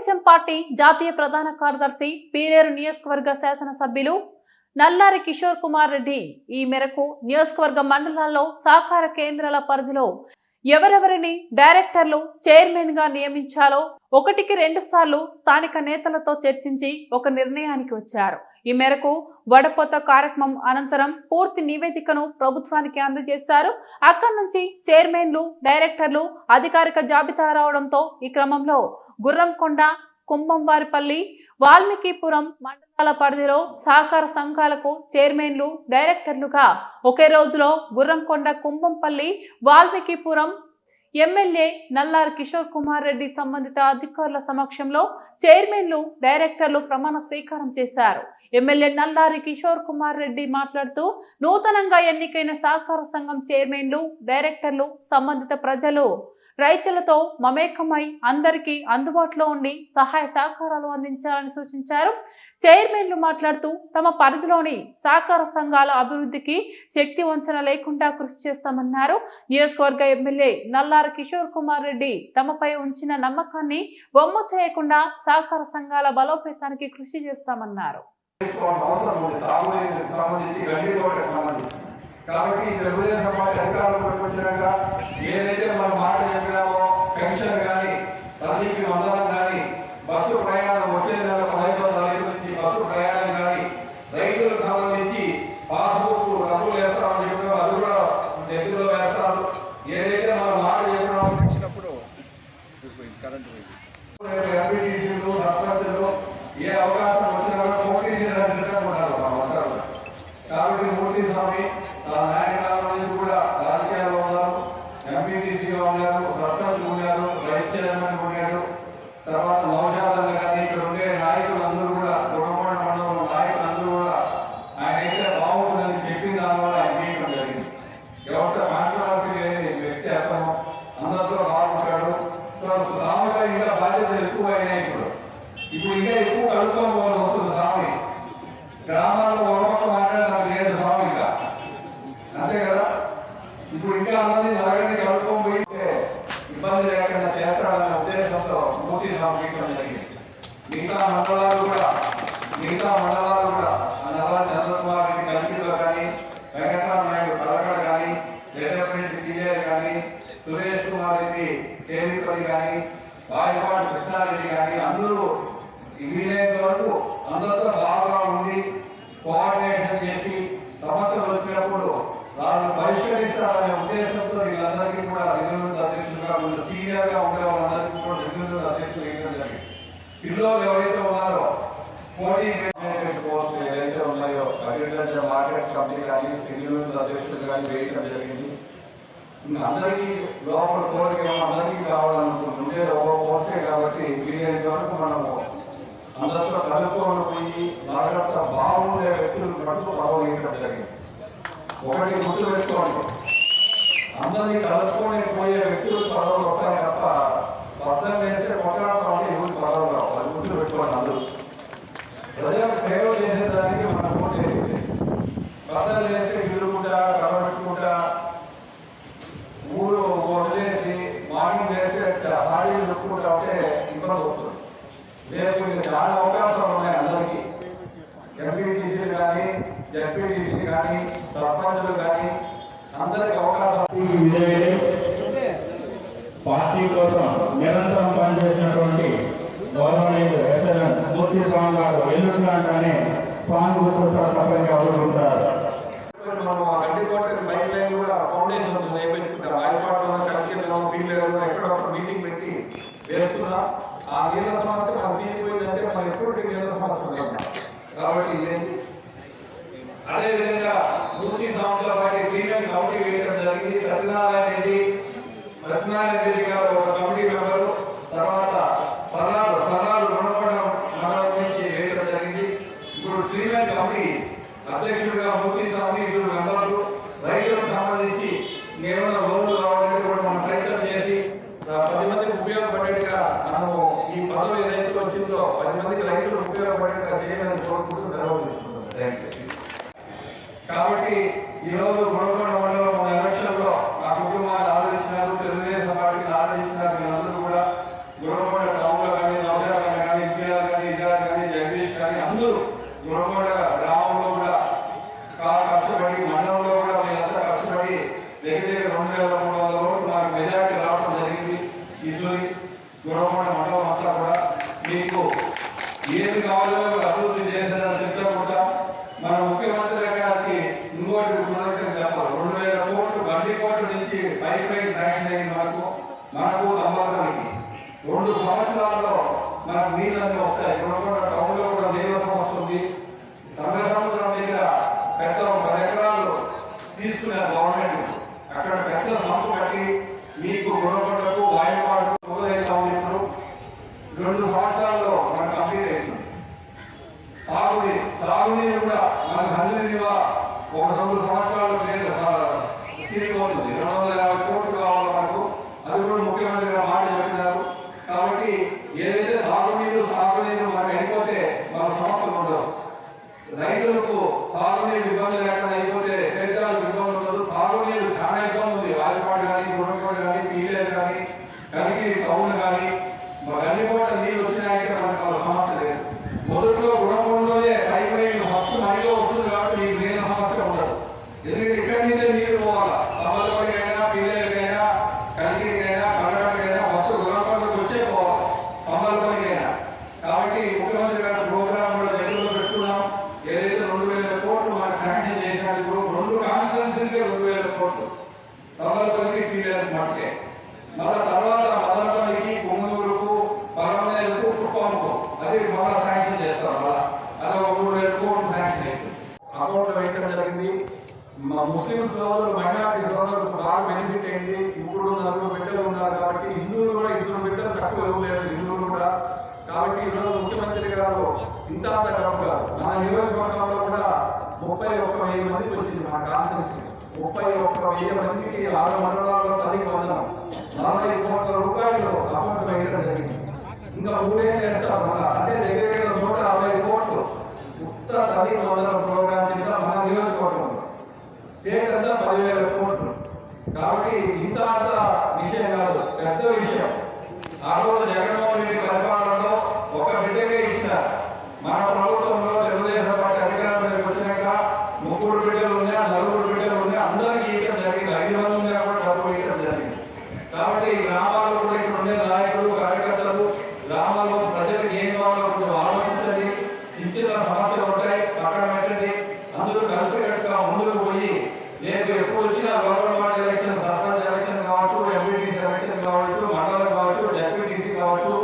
Telugu Desam party జాతీయ ప్రధాన కార్యదర్శి పీలేరు నియోజకవర్గ శాసనసభ్యులు నల్లారి కిషోర్ కుమార్ రెడ్డి ఈ మేరకు నియోజకవర్గ మండలాల్లో సహకార కేంద్రాల పరిధిలో ఎవరెవరిని డైరెక్టర్లు చైర్మన్గా నియమించాలో ఒకటికి రెండు సార్లు స్థానిక నేతలతో చర్చించి ఒక నిర్ణయానికి వచ్చారు. ఈ మేరకు వడపోత కార్యక్రమం అనంతరం పూర్తి నివేదికను ప్రభుత్వానికి అందజేశారు. అక్కడి నుంచి చైర్మన్లు డైరెక్టర్లు అధికారిక జాబితా రావడంతో ఈ క్రమంలో గుర్రంకొండ కుంభంవారిపల్లి వాల్మీకిపురం మండలాల పరిధిలో సహకార సంఘాలకు చైర్మన్లు డైరెక్టర్లుగా ఒకే రోజులో గుర్రంకొండ కుంభంపల్లి వాల్మీకిపురం ఎమ్మెల్యే నల్లార్ కిషోర్ కుమార్ రెడ్డి సంబంధిత అధికారుల సమక్షంలో చైర్మన్లు డైరెక్టర్లు ప్రమాణ స్వీకారం చేశారు. ఎమ్మెల్యే నల్లారి కిషోర్ కుమార్ రెడ్డి మాట్లాడుతూ నూతనంగా ఎన్నికైన సహకార సంఘం చైర్మన్లు డైరెక్టర్లు సంబంధిత ప్రజలు రైతులతో మమేకమై అందరికీ అందుబాటులో ఉండి సహాయ సహకారాలు అందించాలని సూచించారు. చైర్మన్లు మాట్లాడుతూ తమ పరిధిలోని సహకార సంఘాల అభివృద్ధికి శక్తి వంచన లేకుండా కృషి చేస్తామన్నారు. నియోజకవర్గ ఎమ్మెల్యే నల్లారి కిషోర్ కుమార్ రెడ్డి తమపై ఉంచిన నమ్మకాన్ని బొమ్మ చేయకుండా సహకార సంఘాల బలోపేతానికి కృషి చేస్తామన్నారు. చేసుకోవాల్సిన అవసరం ఉంది తాగునీరుకి సంబంధించి గడ్డి రోడ్లకు సంబంధించి కాబట్టి ఈ తెలుగుదేశం పార్టీ అధికారంలోకి పట్టుకొచ్చినాక ఏదైతే మనం మాట చెప్పినామో పెన్షన్ కానీ తల్లికి వందనం కానీ బస్సు ప్రయాణం వచ్చే నెల పదహైదో తారీఖు నుంచి బస్సు ప్రయాణం కానీ రైతులకు సంబంధించి పాస్బుక్ డబ్బులు వేస్తామని చెప్పినా అది కూడా నెత్తిలో వేస్తారు ఏదైతే మనం మాట చెప్పినామో వచ్చినప్పుడు ఎంపీటీసీలు సర్పంచులు ఏ అవకాశం వచ్చినా సిద్ధంగా ఉన్నారు మా వంటలు కాబట్టి మూర్తి స్వామి తన నాయకుల కూడా రాజకీయాల్లో ఉన్నారు ఎంపీటీసీగా ఉన్నారు సర్పంచ్ ఉన్నారు వైస్ చైర్మన్ ఉన్నారు తర్వాత నౌషాదాలు కానీ ఇక్కడ ఉండే నాయకులు అందరూ కూడా గుణకోణ మండలం నాయకులు అందరూ కూడా ఆయన అయితే బాగుంటుందని చెప్పిన దానివల్ల ఆయన గీయడం జరిగింది ఎవరితో కాంట్రవర్సీ లేని వ్యక్తి అతను అందరితో బాగుంటాడు సో సామెలో ఇంకా బాధ్యతలు ఎక్కువ అయినాయి ఇప్పుడు ఇప్పుడు ఇంకా ఎక్కువ కలుపుకోవాల్సి వస్తుంది స్వామి. గ్రామాల్లో ఒక పక్క లేదు స్వామి ఇంకా అంతే కదా? ఇప్పుడు ఇంకా అన్నది నలగండి కలుపుకొని పోయితే ఇబ్బంది లేకుండా చేస్తాడనే ఉద్దేశంతో మూర్తి స్వామి జరిగింది. మిగతా మండలాలు కూడా మిగతా మండలాలు కూడా ఆ నల్లా చంద్రకుమార్ రెడ్డి కలిపిలో కానీ వెంకటరామ నాయుడు కలకడ కానీ రెడ్డపల్లి టీఆర్ కానీ సురేష్ కుమార్ రెడ్డి కేవీపల్లి కానీ వాయిపాటి కృష్ణారెడ్డి కానీ అందరూ వీలైనంత వరకు అందరితో బాగా కోఆర్డినేషన్ చేసి సమస్యలు వచ్చినప్పుడు వాళ్ళని పరిష్కరిస్తారనే ఉద్దేశంతో వీళ్ళందరికీ కూడా రిజర్వ్ అధ్యక్షులుగా వీళ్ళు సీనియర్గా ఉండే వాళ్ళందరికీ కూడా రిజర్వ్ అధ్యక్షులు వేయడం జరిగింది. పిల్లలు ఎవరైతే ఉన్నారో పోటీ పోస్ట్ ఏదైతే ఉన్నాయో అగ్రికల్చర్ మార్కెట్ కమిటీ కానీ రిజర్వ్ అధ్యక్షులు కానీ వేయడం జరిగింది. అందరికీ లోపల కోరిక అందరికీ కావాలనుకుంటుంటే ఒక పోస్టే కాబట్టి వీలైనంత వరకు మనము అందరితో కలుపుకొని పోయి జాగ్రత్త బాగుండే వ్యక్తులకు మటుకు జరిగింది. ఒకటి గుర్తు పెట్టుకోండి అందరినీ కలుపుకొని పోయే వ్యక్తులు పదవులు వస్తాయి తప్ప పద్దం వేస్తే కొట్లాడటం అంటే ఎవరికి పదవులు రావు అది గుర్తు పెట్టుకోండి అందరూ. ప్రజలకు సేవ చేసేదానికి మనం ఓటు వేసింది పద్దం వేస్తే గిరుకుంటా కర్ర పెట్టుకుంటా ఊరు వదిలేసి మార్నింగ్ వేస్తే హాడీలు చెప్పుకుంటా ఉంటే ఇబ్బంది అవుతుంది రేపు ఇంకా చాలా అవకాశాలు ఉన్నాయి అందరికీ ఎంపీటీసీలు కానీ ఎస్పీటీసీలు కానీ సర్పంచులు కానీ అందరికి అవకాశం. పార్టీ కోసం నిరంతరం పనిచేసినటువంటి గౌరవనీయులు ఎస్ఎన్ మూర్తి స్వామి గారు ఎల్లుండి అంటానే స్వామి గుర్తు తప్పనిగా ఉంటారు. మనం ఆ లైన్ కూడా ఫౌండేషన్ వేయించుకుంటాం ఆయపాటులో కలిగిన వీళ్ళు ఎక్కడ ఒక మీటింగ్ పెట్టి వేస్తున్నాం ఆ నీళ్ళ సమస్య మనం తీసిపోయిందంటే మనం ఎప్పుడు నీళ్ళ సమస్య ఉంటుంది కాబట్టి ఇదేంటి? అదేవిధంగా పూర్తి సంవత్సరాల పాటు ట్రీట్మెంట్ కమిటీ వేయడం జరిగింది. సత్యనారాయణ రెడ్డి సత్యనారాయణ రెడ్డి గారు ఒక కమిటీ మెంబరు. తర్వాత సలాలు సలాలు గుణపడం మండలం నుంచి వేయడం జరిగింది. ఇప్పుడు ట్రీట్మెంట్ కమిటీ అధ్యక్షుడిగా మూర్తి స్వామి ఇద్దరు మెంబర్లు. రైతులకు సంబంధించి ఏమైనా లోన్లు కావాలంటే కూడా మనం ప్రయత్నం చేసి పది మందికి ఉపయోగపడేట్టుగా మనము ఈ పదవి ఏదైతే వచ్చిందో పది మందికి రైతులకు ఉపయోగపడేట్టుగా చేయాలని కోరుకుంటూ సెలవు కాబట్టి ఈరోజు గుణగొండ గుణకొండ మండలం మన ఎలక్షన్లో మా కుటుంబాన్ని ఆదరించినారు తెలుగుదేశం పార్టీని ఆదరించినారు వీళ్ళందరూ కూడా గుణకొండ టౌన్లో కానీ నవజాత దగ్గర దగ్గర రెండు వేల మూడు వందల ఓట్లు నాకు మెజార్టీ రావడం జరిగింది ఈశ్వరి గురవమండ మండలం అంతా కూడా మీకు ఏది కావాలో అభివృద్ధి చేసేదని చెప్తా మన ముఖ్యమంత్రి గారికి ఇంకోటి కృతజ్ఞతలు చెప్పాలి రెండు వేల కోట్లు గండి కోట్ల నుంచి పైప్ లైన్ శాంక్షన్ అయింది మనకు మనకు దంబాలకి రెండు సంవత్సరాల్లో మనకు నీళ్ళన్నీ వస్తాయి ఇప్పుడు కూడా టౌన్లో కూడా నీళ్ళ సమస్య ఉంది. సమయ సముద్రం దగ్గర పెద్ద పది ఎకరాలు తీసుకున్నారు గవర్నమెంట్ అక్కడ పెద్ద సంపు కట్టి మీకు గుణపడకు వాయుపాటు మొదలైతా ఉంది ఇప్పుడు. రెండు సంవత్సరాల్లో మనకు కంప్లీట్ అవుతుంది తాగునీరు సాగునీరు కూడా మనకు హండ్రెడ్గా ఒక రెండు సంవత్సరాలు లేదు తిరిగి పోతుంది రెండు వందల యాభై కోట్లు కావాలి మనకు అది కూడా ముఖ్యమంత్రి గారు మాట చెప్పినారు కాబట్టి ఏదైతే తాగునీరు సాగునీరు మనకు అయిపోతే మన సమస్యలు ఉండవు రైతులకు ఇబ్బంది లేకుండా అయిపోతే సేద్యాలకు ఇబ్బంది ఉండదు తాగునీరు చాలా ఇబ్బంది ఉంది రాజపాడు కానీ గుణపాడు కానీ పీలేరు కానీ కలిగి టౌన్ కానీ అన్ని కూడా నీళ్ళు వచ్చినాయంటే మనకు ఆ సమస్య లేదు మొదట్లో గుణపంలోనే పైప్ లైన్ ఫస్ట్ మనలో వస్తుంది కాబట్టి మీకు నీళ్ళ సమస్య ఉండదు ఎందుకంటే ఇక్కడి నుంచే నీరు పోవాలా సమ్మలపడికైనా పీలేరుకైనా కలిగిరికైనా కడగారికైనా ఫస్ట్ గుణపంలోకి వచ్చే పోవాలి సమ్మలపడికైనా కాబట్టి ముఖ్యమంత్రి గారు ప్రోగ్రామ్ కూడా దగ్గరలో పెట్టుకున్నాం ఏదైతే రెండు వేల కోట్లు మనకు శాంక్షన్ చేసినట్టు ఇప్పుడు రెండు కాన్స్టిట్యూన్సీలకే రెండు వేల కోట్లు తమలపల్లికి పీలేరు మట్టే మళ్ళా తర్వాత మదనపల్లికి పొంగనూరుకు పలమనేలకు కుప్పంకు అది మళ్ళా శాంక్షన్ చేస్తారు మళ్ళా. అలా ఒక మూడు వేల కోట్లు శాంక్షన్ అయింది అకౌంట్ వేయటం జరిగింది. మా ముస్లిం సోదరులు మైనారిటీ సోదరులు బాగా బెనిఫిట్ అయింది. ఇప్పుడు నలుగురు బిడ్డలు ఉన్నారు కాబట్టి హిందువులు కూడా ఇద్దరు బిడ్డలు తక్కువ ఇవ్వలేదు హిందువులు కూడా. కాబట్టి ఈరోజు ముఖ్యమంత్రి గారు ఇంత అంత కాదు మన నియోజకవర్గంలో కూడా ముప్పై ఒక్క వెయ్యి మందికి వచ్చింది మన కాన్షియస్ ముప్పై ఒక్క వెయ్యి మందికి ఆరు మండలాల్లో తల్లికి వందనం. నలభై కోట్ల రూపాయలు అకౌంట్ వేయడం జరిగింది. ఇంకా మూడే చేస్తారు మన అంటే దగ్గర దగ్గర నూట అరవై కోట్లు ఉత్తర తల్లికి వందనం ప్రోగ్రామ్ కింద మన నియోజకవర్గం స్టేట్ అంతా పదివేల కోట్లు. కాబట్టి ఇంత అంత విషయం కాదు. పెద్ద విషయం. ఆ రోజు జగన్మోహన్ రెడ్డి పరిపాలనలో ఒక బిడ్డకే ఇచ్చినారు మన ప్రభుత్వంలో తెలుగుదేశం పార్టీ అధికారంలోకి వచ్చినాక ముగ్గురు బిడ్డలు ఉన్నా నలుగురు బిడ్డలు ఉన్నా అందరికీ ఇవ్వడం జరిగింది ఐదు మంది ఉన్నా కూడా డబ్బు ఇవ్వడం జరిగింది కాబట్టి ఈ గ్రామాల్లో కూడా ఇక్కడ ఉండే నాయకులు కార్యకర్తలు గ్రామాల్లో ప్రజలకు ఏం కావాలో కొంచెం ఆలోచించండి. చిన్న చిన్న సమస్యలు ఉంటాయి పక్కన పెట్టండి. అందరూ కలిసికట్టుగా ముందుకు పోయి నేను ఎప్పుడు వచ్చినా government party election sarpanch election కావచ్చు ఎంపీటీసీ ఎలక్షన్ కావచ్చు మండలం కావచ్చు డెప్యూటీసీ కావచ్చు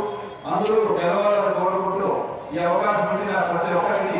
అందరూ గెలవాలని కోరుకుంటూ ఈ అవకాశం ఇచ్చిన ప్రతి ఒక్కరికి